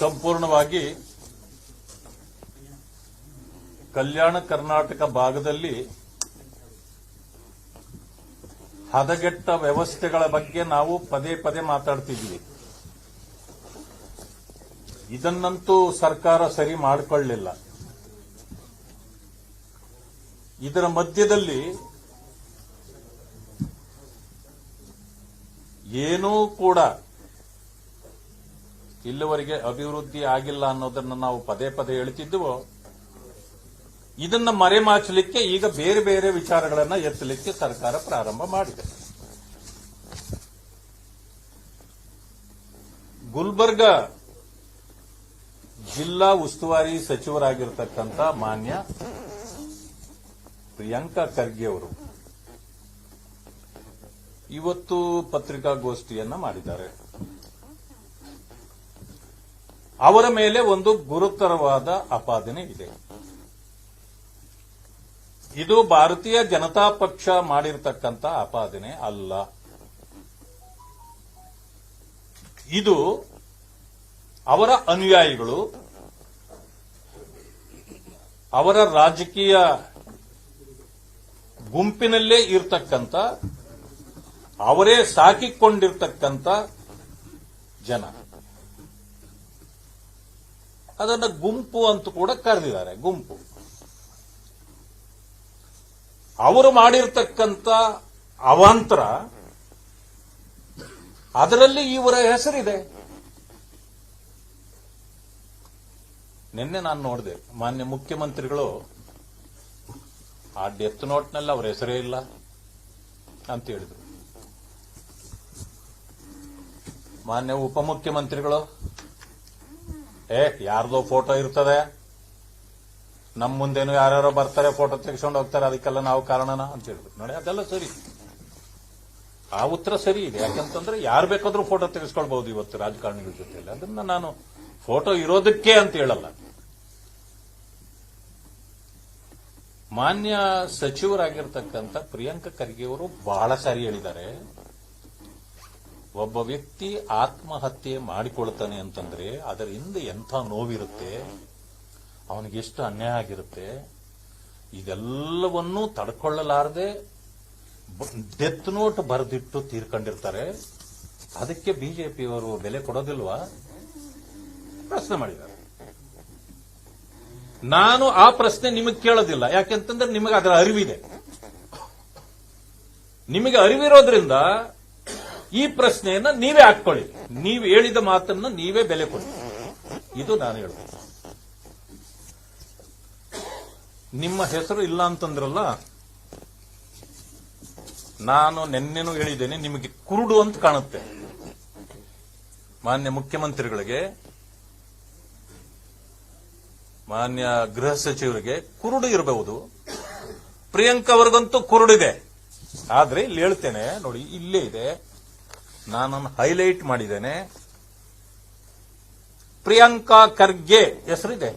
ಸಂಪೂರ್ಣವಾಗಿ ಕಲ್ಯಾಣ ಕರ್ನಾಟಕ ಭಾಗದಲ್ಲಿ ಹದಗೆಟ್ಟ ವ್ಯವಸ್ಥೆಗಳ ಬಗ್ಗೆ ನಾವು ಪದೇ ಪದೇ ಮಾತಾಡ್ತಿದ್ವಿ. ಇದನ್ನಂತೂ ಸರ್ಕಾರ ಸರಿ ಮಾಡಿಕೊಳ್ಳಲಿಲ್ಲ ಇದರ ಮಧ್ಯದಲ್ಲಿ ಏನೂ ಕೂಡ ಇಲ್ಲಿವರೆಗೆ ಅಭಿವೃದ್ಧಿ ಆಗಿಲ್ಲ ಅನ್ನೋದನ್ನ ನಾವು ಪದೇ ಪದೇ ಹೇಳ್ತಿದ್ದೆವು, ಇದನ್ನ ಮರೆಮಾಚಲಿಕ್ಕೆ ಈಗ ಬೇರೆ ಬೇರೆ ವಿಚಾರಗಳನ್ನ ಎತ್ತಲಿಕ್ಕೆ ಸರ್ಕಾರ ಪ್ರಾರಂಭ ಮಾಡಿದೆ. ಗುಲ್ಬರ್ಗ ಜಿಲ್ಲಾ ಉಸ್ತುವಾರಿ ಸಚಿವರಾಗಿರ್ತಕ್ಕಂಥ ಮಾನ್ಯ ಪ್ರಿಯಾಂಕಾ ಖರ್ಗೆ ಅವರು ಇವತ್ತು ಪತ್ರಿಕಾಗೋಷ್ಠಿಯನ್ನ ಮಾಡಿದ್ದಾರೆ. ಅವರ ಮೇಲೆ ಒಂದು ಗುರುತರವಾದ ಆಪಾದನೆ ಇದೆ. ಇದು ಭಾರತೀಯ ಜನತಾ ಪಕ್ಷ ಮಾಡಿರತಕ್ಕಂಥ ಆಪಾದನೆ ಅಲ್ಲ. ಇದು ಅವರ ಅನುಯಾಯಿಗಳು, ಅವರ ರಾಜಕೀಯ ಗುಂಪಿನಲ್ಲೇ ಇರತಕ್ಕಂಥ ಅವರೇ ಸಾಕಿಕೊಂಡಿರ್ತಕ್ಕಂಥ ಜನ. ಅದನ್ನ ಗುಂಪು ಅಂತ ಕೂಡ ಕರೆದಿದ್ದಾರೆ, ಗುಂಪು. ಅವರು ಮಾಡಿರ್ತಕ್ಕಂಥ ಅವಾಂತರ, ಅದರಲ್ಲಿ ಇವರ ಹೆಸರಿದೆ. ನಿನ್ನೆ ನಾನು ನೋಡಿದೆ, ಮಾನ್ಯ ಮುಖ್ಯಮಂತ್ರಿಗಳು, ಆ ಡೆತ್ ನೋಟ್ನಲ್ಲಿ ಅವರ ಹೆಸರೇ ಇಲ್ಲ ಅಂತ ಹೇಳಿದ್ರು. ಮಾನ್ಯ ಉಪಮುಖ್ಯಮಂತ್ರಿಗಳು ಏ, ಯಾರ್ದೋ ಫೋಟೋ ಇರ್ತದೆ. ನಮ್ಮ ಮುಂದೇನು ಯಾರ್ಯಾರೋ ಬರ್ತಾರೆ, ಫೋಟೋ ತೆಗೆಸ್ಕೊಂಡು ಹೋಗ್ತಾರೆ, ಅದಕ್ಕೆಲ್ಲ ನಾವು ಕಾರಣನ ಅಂತ ಹೇಳಿದ್ರು ನೋಡಿ, ಅದೆಲ್ಲ ಸರಿ. ಆ ಉತ್ತರ ಸರಿ ಇದೆ. ಯಾಕಂತಂದ್ರೆ ಯಾರು ಬೇಕಾದ್ರೂ ಫೋಟೋ ತೆಗೆಸ್ಕೊಳ್ಬಹುದು ಇವತ್ತು ರಾಜಕಾರಣಿಗಳ ಜೊತೆಯಲ್ಲಿ. ಅದನ್ನ ನಾನು ಫೋಟೋ ಇರೋದಕ್ಕೆ ಅಂತ ಹೇಳಲ್ಲ. ಮಾನ್ಯ ಸಚಿವರಾಗಿರ್ತಕ್ಕಂಥ ಪ್ರಿಯಾಂಕ ಖರ್ಗೆ ಅವರು ಬಹಳ ಸಾರಿ ಹೇಳಿದ್ದಾರೆ. ಒಬ್ಬ ವ್ಯಕ್ತಿ ಆತ್ಮಹತ್ಯೆ ಮಾಡಿಕೊಳ್ತಾನೆ ಅಂತಂದ್ರೆ ಅದರ ಹಿಂದೆ ಎಂಥ ನೋವಿರುತ್ತೆ, ಅವನಿಗೆ ಎಷ್ಟು ಅನ್ಯಾಯ ಆಗಿರುತ್ತೆ, ಇದೆಲ್ಲವನ್ನೂ ತಡ್ಕೊಳ್ಳಲಾರದೆ ಡೆತ್ ನೋಟ್ ಬರೆದಿಟ್ಟು ತೀರ್ಕೊಂಡಿರ್ತಾರೆ. ಅದಕ್ಕೆ ಬಿಜೆಪಿಯವರು ಬೆಲೆ ಕೊಡೋದಿಲ್ವಾ? ಪ್ರಶ್ನೆ ಮಾಡಿದ್ದಾರೆ. ನಾನು ಆ ಪ್ರಶ್ನೆ ನಿಮಗೆ ಕೇಳೋದಿಲ್ಲ. ಯಾಕೆಂತಂದ್ರೆ ನಿಮಗೆ ಅದರ ಅರಿವಿದೆ. ನಿಮಗೆ ಅರಿವಿರೋದ್ರಿಂದ ಈ ಪ್ರಶ್ನೆಯನ್ನ ನೀವೇ ಹಾಕೊಳ್ಳಿ ನೀವು ಹೇಳಿದ ಮಾತನ್ನ ನೀವೇ ಬೆಲೆ ಕೊಡಿ. ಇದು ನಾನು ಹೇಳುವ ನಿಮ್ಮ ಹೆಸರು ಇಲ್ಲ ಅಂತಂದ್ರಲ್ಲ, ನಾನು ನಿನ್ನೆನೂ ಹೇಳಿದ್ದೇನೆ, ನಿಮಗೆ ಕುರುಡು ಅಂತ ಕಾಣುತ್ತೆ. ಮಾನ್ಯ ಮುಖ್ಯಮಂತ್ರಿಗಳಿಗೆ, ಮಾನ್ಯ ಗೃಹ ಸಚಿವರಿಗೆ ಕುರುಡು ಇರಬಹುದು. ಪ್ರಿಯಾಂಕಾ ಅವರಿಗಂತೂ ಕುರುಡಿದೆ. ಆದ್ರೆ ಇಲ್ಲಿ ಹೇಳ್ತೇನೆ, ನೋಡಿ, ಇಲ್ಲೇ ಇದೆ. ನಾನನ್ನು ಹೈಲೈಟ್ ಮಾಡಿದ್ದೇನೆ. ಪ್ರಿಯಾಂಕಾ ಖರ್ಗೆ ಹೆಸರಿದೆ.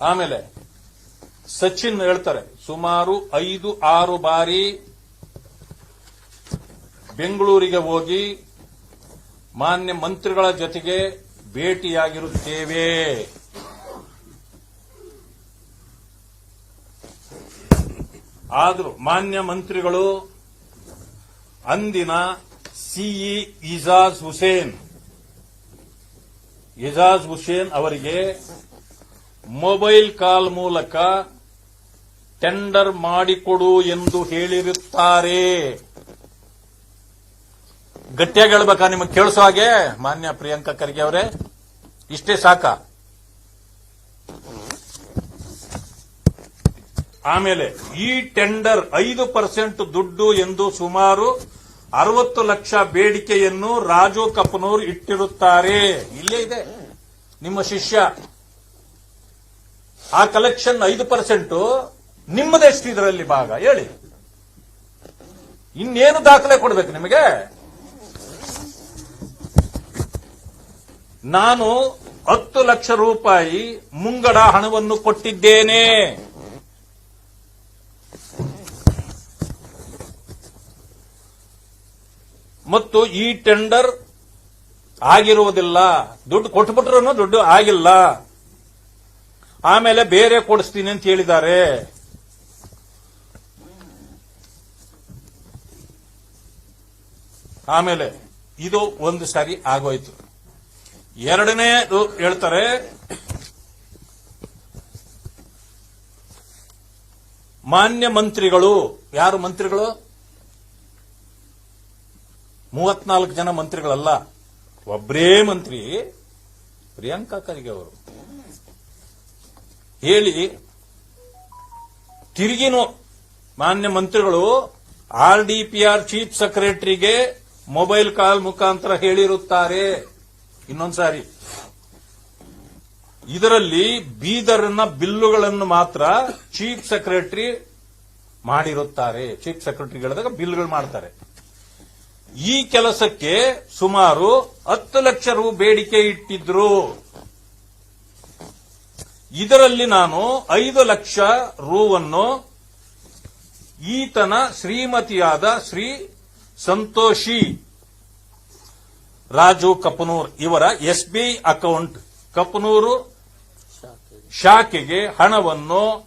ಆಮೇಲೆ ಸಚಿನ್ ಹೇಳ್ತಾರೆ, ಸುಮಾರು ಐದು, ಆರು ಬಾರಿ ಬೆಂಗಳೂರಿಗೆ ಹೋಗಿ ಮಾನ್ಯ ಮಂತ್ರಿಗಳ ಜೊತೆಗೆ ಭೇಟಿಯಾಗಿರುತ್ತೇವೆ. ಆದರೂ ಮಾನ್ಯ ಮಂತ್ರಿಗಳು, ಅಂದಿನ ಸಿಇ ಇಜಾಜ್ ಹುಸೇನ್ ಇಜಾಜ್ ಹುಸೇನ್ ಅವರಿಗೆ ಮೊಬೈಲ್ ಕಾಲ್ ಮೂಲಕ ಟೆಂಡರ್ ಮಾಡಿಕೊಡು ಎಂದು ಹೇಳಿರುತ್ತಾರೆ. ಗಟ್ಟಿಯಾಗಿ ಹೇಳ್ಬೇಕಾ ನಿಮಗೆ ಕೇಳಿಸೋ ಹಾಗೆ? ಮಾನ್ಯ ಪ್ರಿಯಾಂಕಾ ಖರ್ಗೆ ಅವರೇ, ಇಷ್ಟೇ ಸಾಕ? ಆಮೇಲೆ ಈ ಟೆಂಡರ್ ಐದು ಪರ್ಸೆಂಟ್ ದುಡ್ಡು ಎಂದು ಸುಮಾರು ಅರವತ್ತು ಲಕ್ಷ ಬೇಡಿಕೆಯನ್ನು ರಾಜು ಕಪನೂರ್ ಇಟ್ಟಿರುತ್ತಾರೆ. ಇಲ್ಲೇ ಇದೆ. ನಿಮ್ಮ ಶಿಷ್ಯ, ಆ ಕಲೆಕ್ಷನ್ ಐದು ಪರ್ಸೆಂಟ್ ನಿಮ್ಮದೆಷ್ಟು ಇದರಲ್ಲಿ ಭಾಗ. ಹೇಳಿ. ಇನ್ನೇನು ದಾಖಲೆ ಕೊಡಬೇಕು ನಿಮಗೆ? ನಾನು ಹತ್ತು ಲಕ್ಷ ರೂಪಾಯಿ ಮುಂಗಡ ಹಣವನ್ನು ಕೊಟ್ಟಿದ್ದೇನೆ. ಮತ್ತು ಈ ಟೆಂಡರ್ ಆಗಿರುವುದಿಲ್ಲ. ದುಡ್ಡು ಕೊಟ್ಬಿಟ್ರು ದುಡ್ಡು ಆಗಿಲ್ಲ. ಆಮೇಲೆ ಬೇರೆ ಕೊಡಿಸ್ತೀನಿ ಅಂತ ಹೇಳಿದ್ದಾರೆ. ಆಮೇಲೆ ಇದು ಒಂದು ಸಾರಿ ಆಗೋಯ್ತು. ಎರಡನೇದು ಹೇಳ್ತಾರೆ, ಮಾನ್ಯ ಮಂತ್ರಿಗಳು, ಯಾರು ಮಂತ್ರಿಗಳು? ಮೂವತ್ನಾಲ್ಕು ಜನ ಮಂತ್ರಿಗಳಲ್ಲ ಒಬ್ಬರೇ ಮಂತ್ರಿ ಪ್ರಿಯಾಂಕಾ ಖರ್ಗೆ ಅವರು. ಹೇಳಿ, ತಿರುಗಿನು ಮಾನ್ಯ ಮಂತ್ರಿಗಳು, R D P R chief ಸೆಕ್ರೆಟರಿಗೆ mobile call ಮುಖಾಂತರ ಹೇಳಿರುತ್ತಾರೆ. ಇನ್ನೊಂದ್ಸಾರಿ, ಇದರಲ್ಲಿ ಬೀದರ್ನ ಬಿಲ್ಲುಗಳನ್ನು ಮಾತ್ರ ಚೀಫ್ ಸೆಕ್ರೆಟರಿ ಮಾಡಿರುತ್ತಾರೆ. ಚೀಫ್ ಸೆಕ್ರೆಟರಿಗಳಾದಾಗ ಬಿಲ್ಗಳು ಮಾಡ್ತಾರೆ. ಈ ಕೆಲಸಕ್ಕೆ ಸುಮಾರು ಹತ್ತು ಲಕ್ಷ ರು ಬೇಡಿಕೆ ಇಟ್ಟಿದ್ರು. ಇದರಲ್ಲಿ ನಾನು ಐದು ಲಕ್ಷ ರೂವನ್ನು ಈತನ ಶ್ರೀಮತಿಯಾದ ಶ್ರೀ ಸಂತೋಷಿ ರಾಜು ಕಪನೂರ್ ಇವರ ಎಸ್ಬಿಐ ಅಕೌಂಟ್. ಕಪನೂರು ಶಾಖೆಗೆ ಹಣವನ್ನು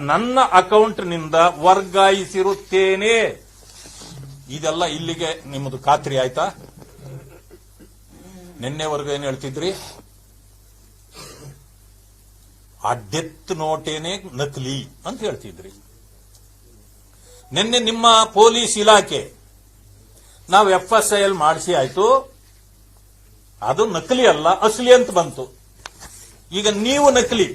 ನನ್ನ ಅಕೌಂಟ್ನಿಂದ ವರ್ಗಾಯಿಸಿರುತ್ತೇನೆ. ಇದೆಲ್ಲ ಇಲ್ಲಿಗೆ ನಿಮ್ಮದು ಖಾತ್ರಿ ಆಯ್ತಾ? ನಿನ್ನೆವರೆಗೂ ಏನ್ ಹೇಳ್ತಿದ್ರಿ? ಆ ಡೆತ್ ನೋಟೇನೆ ನಕಲಿ ಅಂತ ಹೇಳ್ತಿದ್ರಿ. ನಿನ್ನೆ ನಿಮ್ಮ ಪೊಲೀಸ್ ಇಲಾಖೆ ನಾವು ಎಫ್ ಎಸ್ ಐ ಎಲ್ ಮಾಡಿಸಿ ಆಯ್ತು. ಅದು ನಕಲಿ ಅಲ್ಲ, ಅಸಲಿ ಅಂತ ಬಂತು. ಈಗ ನೀವು ನಕಲಿ.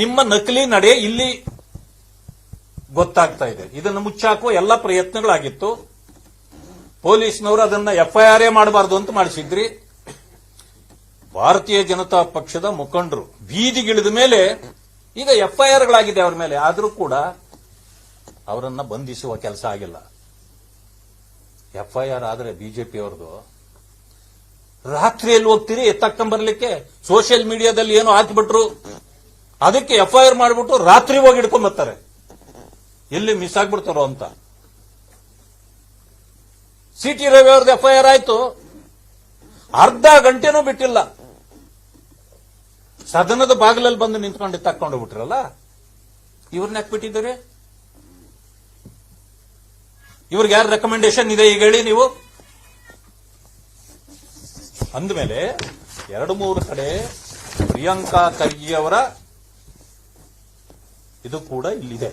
ನಿಮ್ಮ ನಕಲಿ ನಡೆ ಇಲ್ಲಿ ಗೊತ್ತಾಗ್ತಾ ಇದೆ. ಇದನ್ನು ಮುಚ್ಚಾಕುವ ಎಲ್ಲ ಪ್ರಯತ್ನಗಳಾಗಿತ್ತು. ಪೊಲೀಸ್ನವರು ಅದನ್ನ ಎಫ್ಐಆರ್ ಮಾಡಬಾರದು ಅಂತ ಮಾಡಿಸಿದ್ರಿ. ಭಾರತೀಯ ಜನತಾ ಪಕ್ಷದ ಮುಖಂಡರು ಬೀದಿಗಿಳಿದ ಮೇಲೆ ಈಗ ಎಫ್ಐಆರ್ಗಳಾಗಿದೆ ಅವರ ಮೇಲೆ. ಆದರೂ ಕೂಡ ಅವರನ್ನ ಬಂಧಿಸುವ ಕೆಲಸ ಆಗಿಲ್ಲ. ಎಫ್ಐಆರ್ ಆದ್ರೆ ಬಿಜೆಪಿಯವ್ರದ್ದು ರಾತ್ರಿಯಲ್ಲಿ ಹೋಗ್ತೀರಿ ಎತ್ತಕ್ಕಂಬರ್ಲಿಕ್ಕೆ ಸೋಷಿಯಲ್ ಮೀಡಿಯಾದಲ್ಲಿ ಏನೋ ಹಾಕಿಬಿಟ್ರು. ಅದಕ್ಕೆ ಎಫ್ಐಆರ್ ಮಾಡಿಬಿಟ್ಟು ರಾತ್ರಿ ಹೋಗಿ ಹಿಡ್ಕೊಂಡ್ ಬರ್ತಾರೆ. ಎಲ್ಲಿ ಮಿಸ್ ಆಗ್ಬಿಡ್ತಾರೋ ಅಂತ. ಸಿಟಿ ರವಿ ಅವ್ರದ್ದು ಎಫ್ಐಆರ್ ಆಯ್ತು. ಅರ್ಧ ಗಂಟೆನೂ ಬಿಟ್ಟಿಲ್ಲ. ಸದನದ ಬಾಗಿಲಲ್ಲಿ ಬಂದು ನಿಂತ್ಕೊಂಡು ತಕ್ಕೊಂಡು ಬಿಟ್ರಲ್ಲ ಇವ್ರನ್ನ ಯಾಕೆ ಬಿಟ್ಟಿದ್ದೀರಿ? ಇವ್ರಿಗೆ ಯಾರು ರೆಕಮೆಂಡೇಶನ್ ಇದೆ ಈಗ ಹೇಳಿ ನೀವು? ಅಂದಮೇಲೆ ಎರಡು ಮೂರು ಕಡೆ ಪ್ರಿಯಾಂಕಾ ಖರ್ಗೆ ಅವರ ಇದು ಕೂಡ ಇಲ್ಲಿದೆ.